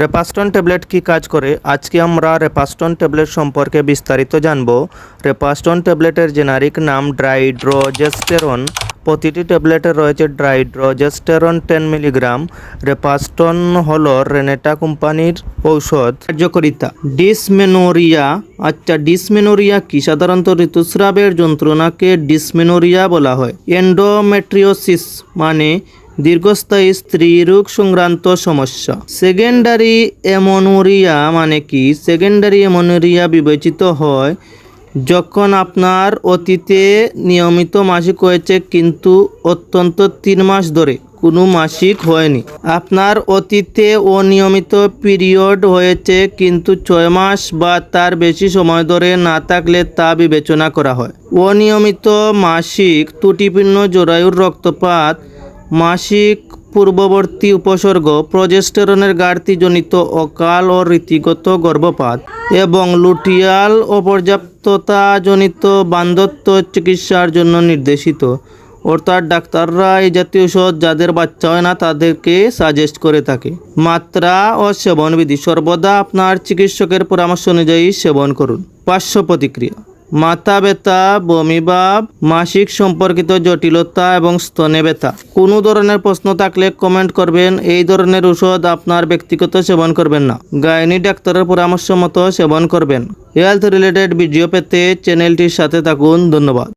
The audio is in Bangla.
রেপাস্টন ট্যাবলেট কি কাজ করে? আজকে আমরা রেপাস্টন ট্যাবলেট সম্পর্কে বিস্তারিত জানব। রেপাস্টন ট্যাবলেটের জেনারিক নাম ড্রাইড্রোজেস্টেরন। প্রতিটি ট্যাবলেটে রয়েছে ড্রাইড্রোজেস্টেরন টেন মিলিগ্রাম। রেপাস্টন হল রেনেটা কোম্পানির ঔষধ কার্যকারিতা। ডিসমেনোরিয়া আচ্ছা ডিসমেনোরিয়া কি? সাধারণত ঋতুস্রাবের যন্ত্রণাকে ডিসমেনোরিয়া বলা হয়। এন্ডোমেট্রিওসিস মানে দীর্ঘস্থায়ী স্ত্রী রোগ সংক্রান্ত সমস্যা। সেকেন্ডারি এমনোরিয়া মানে কি? সেকেন্ডারি এমনোরিয়া বিবেচিত হয় যখন আপনার অতীতে নিয়মিত মাসিক হয়েছে, কিন্তু অত্যন্ত তিন মাস ধরে। কোনো মাসিক হয়নি। আপনার অতীতে অনিয়মিত পিরিয়ড হয়েছে, কিন্তু ছয় মাস বা তার বেশি সময় ধরে না থাকলে তা বিবেচনা করা হয়। অনিয়মিত মাসিক ত্রুটিপূর্ণ জরায়ুর রক্তপাত মাসিক পূর্ববর্তী উপসর্গ প্রজেস্টেরনের ঘাটতিজনিত অকাল ও রীতিগত গর্ভপাত এবং লুটিয়াল অপর্যাপ্ততাজনিত বান্ধত্ব চিকিৎসার জন্য নির্দেশিত। অর্থাৎ ডাক্তাররা এই জাতীয় ওষুধ যাদের বাচ্চা হয় না, তাদেরকে সাজেস্ট করে থাকে। মাত্রা ও সেবনবিধি সর্বদা আপনার চিকিৎসকের পরামর্শ অনুযায়ী সেবন করুন। পার্শ্ব প্রতিক্রিয়া। মাথা ব্যথা, বমি ভাব, মাসিক সম্পর্কিত জটিলতা এবং স্তনে ব্যথা। কোনো ধরনের প্রশ্ন থাকলে কমেন্ট করবেন। এই ধরনের ওষুধ আপনার ব্যক্তিগত সেবন করবেন না। গাইনি ডাক্তারের পরামর্শ মতো সেবন করবেন। হেলথ রিলেটেড ভিডিও পেতে চ্যানেলটির সাথে থাকুন। ধন্যবাদ।